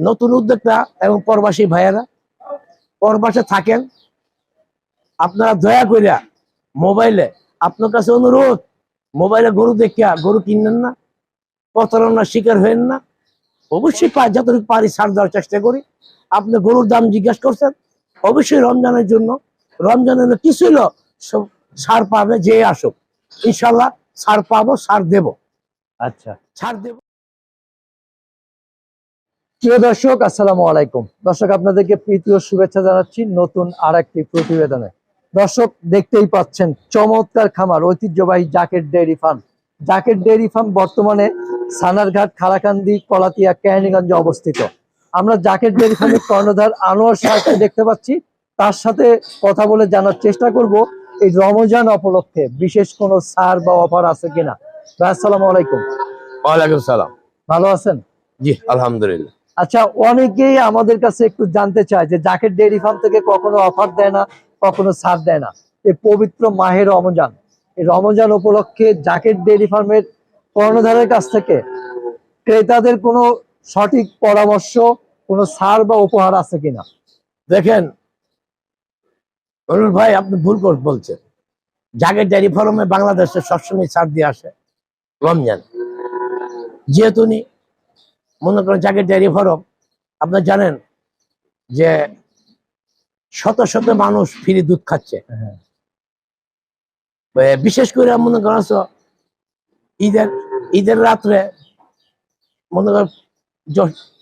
নতুন উদ্যোক্তা এবং প্রবাসী ভাইয়েরা প্রবাসে থাকেন আপনারা দয়া করিয়া মোবাইলে আপনার কাছে অনুরোধ মোবাইলে গরু দেখিয়া গরু কিনবেন না প্রতারণার শিকার হবেন না। অবশ্যই পা যতটুকু পারি ছাড় দেওয়ার চেষ্টা করি। আপনি গরুর দাম জিজ্ঞাসা করছেন অবশ্যই রমজানের জন্য রমজানের কিছু হলো সব ছাড় পাবে যে আসুক। ইনশাল্লাহ সার পাবো সার দেব। আচ্ছা। ছাড় দেব। প্রিয় দর্শক আসসালামু আলাইকুম। দর্শক আপনাদেরকে প্রীতি ও শুভেচ্ছা জানাচ্ছি নতুন আর একটি প্রতিবেদনে। দর্শক দেখতেই পাচ্ছেন চমৎকার খামার ঐতিহ্যবাহী Jaket dairy farm. Jaket dairy farm বর্তমানে সানারঘাট খারাকান্দি কলাতিয়া কেরানীগঞ্জে অবস্থিত। আমরা জাকেট ডেয়ারি ফার্মের কর্ণধার আনোয়ার সাহেবকে দেখতে পাচ্ছি। তার সাথে কথা বলে জানার চেষ্টা করব এই রমজান উপলক্ষে। বিশেষ কোনো সার বা অফার আছে কিনা? আসসালামু আলাইকুম। ওয়ালাইকুম সালাম। ভালো আছেন? জি আলহামদুলিল্লাহ। আচ্ছা অনেকেই আমাদের কাছে একটু জানতে চায় যে জাকেট ডেয়ারি ফার্ম থেকে কখনো অফার দেয় না, কখনো ছাড় দেয় না। এই পবিত্র মাহের রমজান, এই রমজান উপলক্ষে জাকেট ডেয়ারি ফার্মের কর্ণধারের কাছ থেকে ক্রেতাদের কোনো সঠিক পরামর্শ, কোনো ছাড় বা উপহার আছে কিনা? দেখেন অনুর ভাই, আপনি ভুল বলছেন। জাগের ডেয়ারি ফার্মে বাংলাদেশে সবসময় ছাড় দিয়ে আসে রমজান। যেহেতু মনে করেন জাগের ডেয়ারি ফরম আপনার জানেন যে শত শত মানুষ ফ্রি দুধ খাচ্ছে। হ্যাঁ। বিশেষ করে মনে করেন ঈদের ঈদের রাত্রে মনে করেন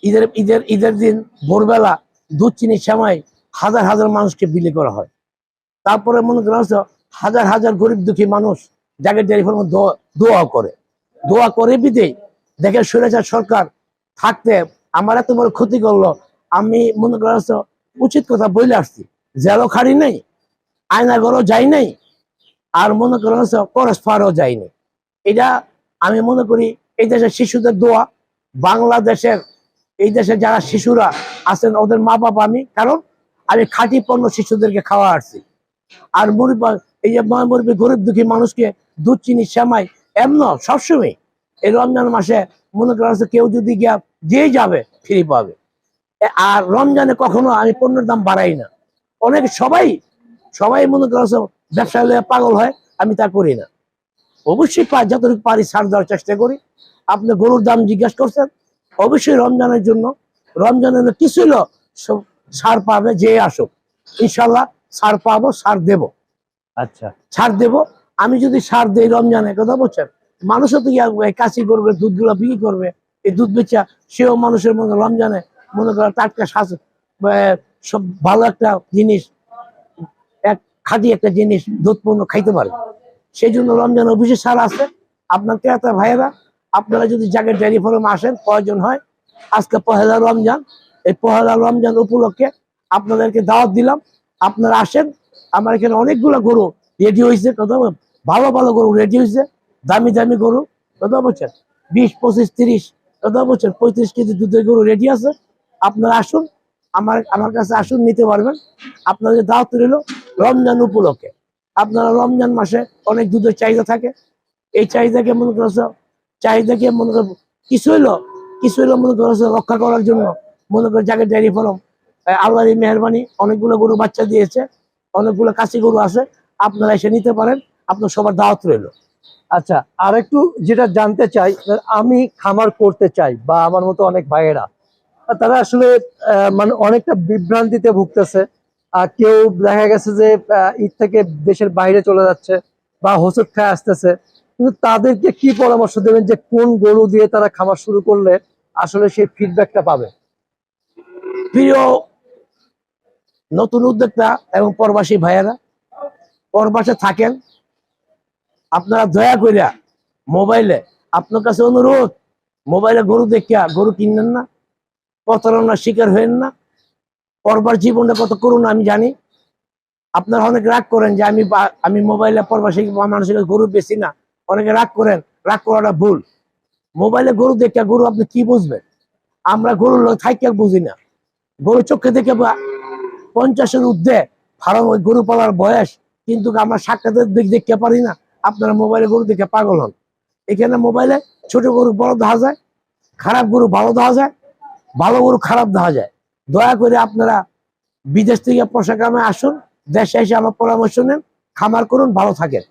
ঈদের ঈদের ঈদের দিন ভোরবেলা দুধ চিনির সময় হাজার হাজার মানুষকে বিলি করা হয়। তারপরে মনে করেন হাজার হাজার গরিব দুঃখী মানুষ জাগের ডেয়ারি ফার্মে দোয়া দোয়া করে। দোয়া করে বিদেই দেখে সুরেচার সরকার থাকতে আমার বড় ক্ষতি করল। আমি মনে করেন তো উচিত কথা বলে আসছি। জেলও খাড়ি নেই আয়নাগরও যাই নাই, আর মনে করেন তো করস যায়নি এটা আমি মনে করি এই দেশের শিশুদের দোয়া, বাংলাদেশের, এই দেশে যারা শিশুরা আছেন, ওদের মা বাবা আমি, কারণ আমি খাঁটি পণ্য শিশুদেরকে খাওয়া আসছি। আর মুরব্বী, এই যে মুরব্বী গরিব দুঃখী মানুষকে দুধ, চিনি শ্যামাই এমন সবসময়। এই রমজান মাসে মনে করা কেউ যদি গিয়া যে যাবে ফ্রি পাবে। আর রমজানে কখনো আমি পণ্যের দাম বাড়াই না। অনেক সবাই সবাই মনে করা হচ্ছে ব্যবসা পাগল হয় আমি তা করি না। অবশ্যই যতটুকু পারি ছাড় দেওয়ার চেষ্টা করি। আপনি গরুর দাম জিজ্ঞাসা করছেন অবশ্যই রমজানের জন্য রমজানের জন্য কিছু হলো ছাড় পাবে যে আসুক। ইনশাল্লাহ ছাড় পাবো ছাড় দেব। আচ্ছা। ছাড় দেব। আমি যদি ছাড় দেই রমজানের কথা বলছেন মানুষও তো কাশি করবে দুধগুলো বিক্রি করবে এই দুধ বেচা, সেও মানুষের মনে রমজানে মনে করে টাটকা শ্বাস সব ভালো একটা জিনিস, এক খাঁটি একটা জিনিস দুধ পণ্য খাইতে পারে। সেই জন্য রমজান অফিসে সার আছে। আপনার ক্রেতা ভাইয়েরা, আপনারা যদি জাগের ডেয়ারি ফার্ম আসেন, প্রয়োজন হয়, আজকে পহেলা রমজান। এই পহেলা রমজান উপলক্ষে আপনাদেরকে দাওয়াত দিলাম। আপনারা আসেন। আমার এখানে অনেকগুলো গরু রেডি হয়েছে বল- ভালো ভালো গরু রেডি হয়েছে দামি দামি গরু কথা বলছেন বিশ, পঁচিশ, তিরিশ কথা বলছেন, পঁয়ত্রিশ কেজি দুধের গরু রেডি আছে। আপনারা আসুন, আমার আমার কাছে আসুন, নিতে পারবেন। আপনাদের দাওয়াত রইল, রমজান উপলক্ষে। আপনারা রমজান মাসে অনেক দুধের চাহিদা থাকে। এই চাহিদাকে মনে করছ চাহিদাকে মনে কর কিছু হইল কিছু হইল মনে করছ রক্ষা করার জন্য। মনে করে যাকে ডেয়ারি ফার্ম আল্লাহর মেহরবানি, অনেকগুলো গরু বাচ্চা দিয়েছে, অনেকগুলো কাশি গরু আছে। আপনারা এসে নিতে পারেন, আপনার সবার দাওয়াত রইল। আচ্ছা আর একটু যেটা জানতে চাই আমি খামার করতে চাই, বা আমার মতো অনেক ভাইয়েরা তারা আসলে মানে অনেকটা বিভ্রান্তিতে ভুগতেছে, আর কেউ দেখা গেছে যে ঈদ থেকে দেশের বাইরে চলে যাচ্ছে, বা হোসট খায় আসতেছে, কিন্তু তাদেরকে কি পরামর্শ দেবেন যে কোন গরু দিয়ে তারা খামার শুরু করলে আসলে সেই ফিডব্যাকটা পাবে? প্রিয় নতুন উদ্যোক্তা এবং প্রবাসী ভাইয়েরা, প্রবাসে থাকেন আপনারা দয়া করিয়া মোবাইলে আপনার কাছে অনুরোধ, মোবাইলে গরু দেখিয়া গরু কিনবেন না, প্রতারণার শিকার হবেন না, পরবার জীবনটা কত করুন আমি জানি। আপনারা অনেক রাগ করেন যে আমি আমি মোবাইলে প্রবাসী মানুষের গরু বেশি না। অনেকে রাগ করেন, রাগ করাটা ভুল। মোবাইলে গরু দেখিয়া গরু আপনি কি বুঝবেন? আমরা গরুর লোক বুঝি না। গরু চোখে দেখে পঞ্চাশের ঊর্ধ্বে ফার্ম ওই গরু পালার বয়স, কিন্তু আমরা সাক্ষাতের দিক দেখতে পারি না। আপনারা মোবাইলে গরু দেখে পাগল হন। এখানে মোবাইলে ছোট গরু বড় দেখা যায় খারাপ গরু ভালো দেখা যায় ভালো গরু খারাপ দেখা যায়। দয়া করে আপনারা বিদেশ থেকে পোশাক কামে আসুন দেশে এসে আমার পরামর্শ নেন খামার করুন ভালো থাকেন।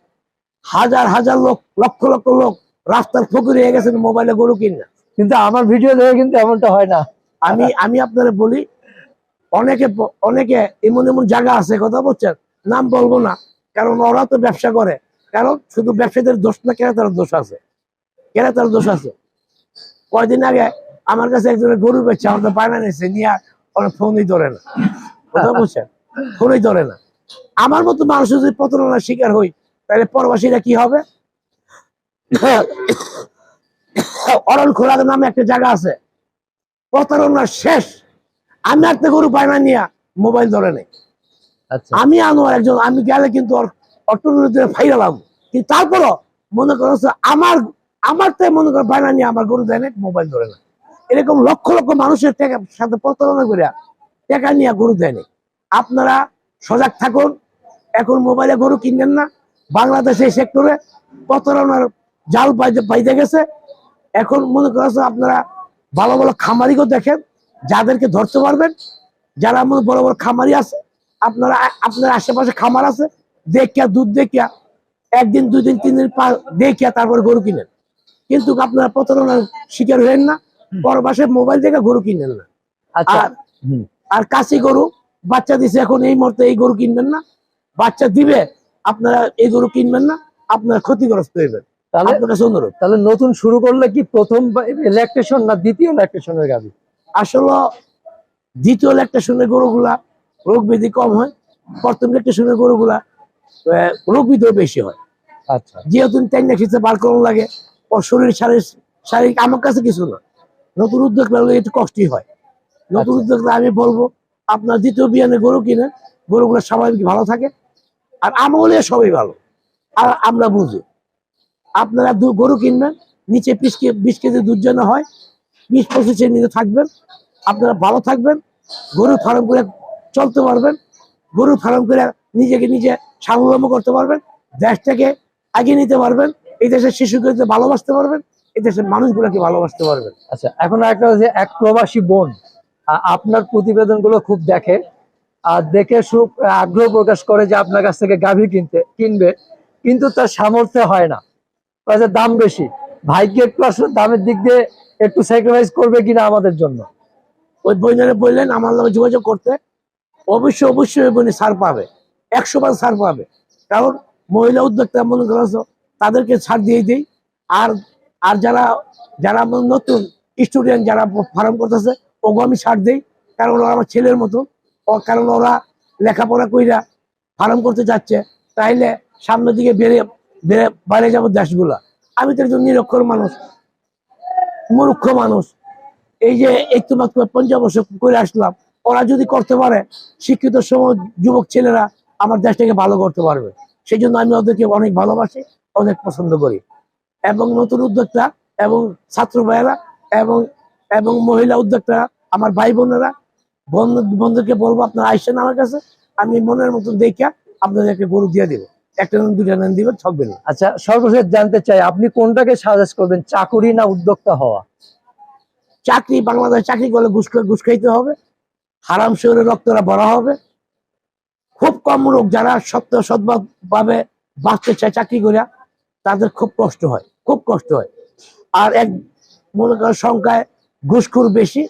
হাজার হাজার লোক লক্ষ লক্ষ লোক রাস্তার ফকির হয়ে গেছেন মোবাইলে গরু কিনে। কিন্তু আমার ভিডিও দেখে কিন্তু এমনটা হয় না। আমি আমি আপনারা বলি অনেকে অনেকে এমন এমন জায়গা আছে কথা বলছেন? নাম বলব না কারণ ওরা তো ব্যবসা করে। কারণ শুধু ব্যবসায়ীদের দোষ না কেরাতার দোষ আছে। কেরাতার দোষ আছে। কয়দিন আগে আমার কাছে একজনের গরু বেচছে আমার তো বায়না নিয়েছে নিয়ে ওরা ফোনই ধরে না। কথা বলছেন ফোনই ধরে না। আমার মতো মানুষ যদি প্রতারণার শিকার হই তাহলে পরবাসীরা কি হবে? অরণ খোলার নামে একটা জায়গা আছে। প্রতারণার শেষ। আমি একটা গরু বায়না নিয়ে মোবাইল ধরে নেই। আচ্ছা। আমি আনোয়ার একজন আমি গেলে কিন্তু অটোনোতে ফাইরালাম কিন্তু তারপরও মনে করো আমার আমার তাই মনে করো বায়না নিয়ে আমার গরু দেয় না মোবাইল ধরে না। এরকম লক্ষ লক্ষ মানুষের টাকা সাথে প্রতারণা করে টাকা নিয়ে গরু দেয় না আপনারা সজাগ থাকুন, এখন মোবাইলে গরু কিনবেন না। বাংলাদেশে এই সেক্টরে প্রতারণার জাল পাইতে গেছে। এখন মনে করছে আপনারা ভালো ভালো খামারিকেও দেখেন, যাদেরকে ধরতে পারবেন। যারা মনে বড় বড় খামারি আছে, আপনারা আপনার আশেপাশে খামার আছে দেখিয়া দুধ দেখিয়া একদিন দুই দিন তিন দিন দেখিয়া তারপর গরু কিনেন। কিন্তু আপনারা প্রতারণার শিকার হলেন না পরবাসে মোবাইল দেখে গরু কিনেন না। আচ্ছা। আর আর কাশি গরু বাচ্চা দিছে এখন এই মুহূর্তে এই গরু কিনবেন না। বাচ্চা দিবে আপনারা এই গরু কিনবেন না আপনারা ক্ষতিগ্রস্ত হইবেন। তাহলে নতুন শুরু করলে কি প্রথম ইলেকট্রেশন না দ্বিতীয় ইলেকট্রেশনের গাবি? আসলে দ্বিতীয় ল্যাকটেশনের গরুগুলা রোগ ব্যাধি কম হয়। প্রথম ল্যাকটেশনের গরুগুলা আহ, রোগ ব্যাধিও বেশি হয়। আচ্ছা। যেহেতু টেকনিক হিসেবে বার করানো লাগে। ওর শরীর শারীরিক শারীরিক আমার কাছে কিছু না। নতুন উদ্যোগ লাগলে একটু কষ্টই হয়। নতুন আচ্ছা। উদ্যোগ আমি বলব আপনার দ্বিতীয় বিয়ানে গরু কিনেন গরুগুলো স্বাভাবিক ভালো থাকে? আর আমলে সবাই ভালো। আর আমরা বুঝি। আপনারা গরু কিনবেন নিচে বিশ কে বিশ কেজি দুধ যেন হয় বিশ পঁচিশের নিচে থাকবেন। আপনারা ভালো থাকবেন গরু ফার্ম করে চলতে পারবেন গরু ফার্ম করে নিজেকে নিজে স্বাবলম্বী করতে পারবেন দেশটাকে এগিয়ে নিতে পারবেন এই দেশের শিশুকে ভালোবাসতে পারবেন এই দেশের মানুষগুলোকে ভালোবাসতে পারবেন। আচ্ছা এখন একটা হচ্ছে এক প্রবাসী বোন আপনার প্রতিবেদনগুলো খুব দেখে আর দেখে সুখ আগ্রহ প্রকাশ করে যে আপনার কাছ থেকে গাভী কিনতে কিনবে কিন্তু তার সামর্থ্য হয় না। দাম বেশি। ভাইকে একটু আসলে দামের দিক দিয়ে একটু স্যাক্রিফাইস করবে কিনা আমাদের জন্য। ওই বইনারে বললেন আমার লগে যোগাযোগ করতে। অবশ্যই অবশ্যই ওই বইনে ছাড় পাবে। একশো বার ছাড় পাবে। কারণ মহিলা উদ্যোক্তা মনে করছ তাদেরকে ছাড় দিয়ে দিই। আর আর যারা যারা নতুন স্টুডেন্ট যারা ফার্ম করতেছে, ওগো আমি ছাড় দিই। কারণ ওরা আমার ছেলের মতো। কারণ ওরা লেখাপড়া কইরা ফার্ম করতে যাচ্ছে তাইলে সামনের দিকে বেড়ে বেড়ে, বাইরে যাব দেশগুলা। আমি তো একজন নিরক্ষর মানুষ, মূর্খ মানুষ। এই যে একটু মাত্র পঞ্চাশ বছর করে আসলাম, ওরা যদি করতে পারে, শিক্ষিত সমাজ, যুবক ছেলেরা আমার দেশটাকে ভালো করতে পারবে। সেই জন্য আমি ওদেরকে অনেক ভালোবাসি অনেক পছন্দ করি। এবং নতুন উদ্যোক্তা এবং ছাত্র ভাইয়েরা এবং এবং মহিলা উদ্যোক্তা আমার ভাই বোনেরা বন্ধু বন্ধুকে বলব আপনারা আইসেন আমার কাছে আমি মনের মতো দেখিয়া আপনাদেরকে গরু দিয়ে দিব। একটা নেন দুটা নেন দিবেন ঠকবেন আচ্ছা সর্বশেষ জানতে চাই আপনি কোনটাকে সাজেস্ট করবেন চাকুরি না উদ্যোক্তা হওয়া? চাকরি বাংলাদেশ চাকরি করলে ঘুষ ঘুষ খাইতে হবে হারাম শহরে রক্তরা ভরা হবে খুব কম লোক যারা সত্য সদ্ভাব ভাবে বাঁচতে চায় চাকরি করে তাদের খুব কষ্ট হয়, খুব কষ্ট হয়। আর এক মনে করেন সংখ্যায় ঘুষখুর বেশি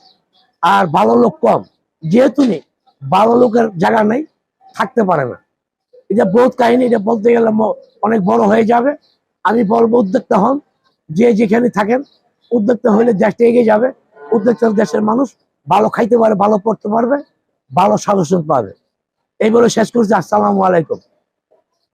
আর ভালো লোক কম। যেহেতু নেই, ভালো লোকের জায়গা নেই, থাকতে পারে না। এটা বহুত কাহিনী, এটা বলতে গেলে অনেক বড় হয়ে যাবে। আমি বলব উদ্যোক্তা হন, যে যেখানে থাকেন, উদ্যোক্তা হলে দেশটা এগিয়ে যাবে। উদ্যোক্তা দেশের মানুষ ভালো খাইতে পারে ভালো পড়তে পারবে, ভালো সাজেশন পাবে। এই বলে শেষ করছি। আসসালামু আলাইকুম।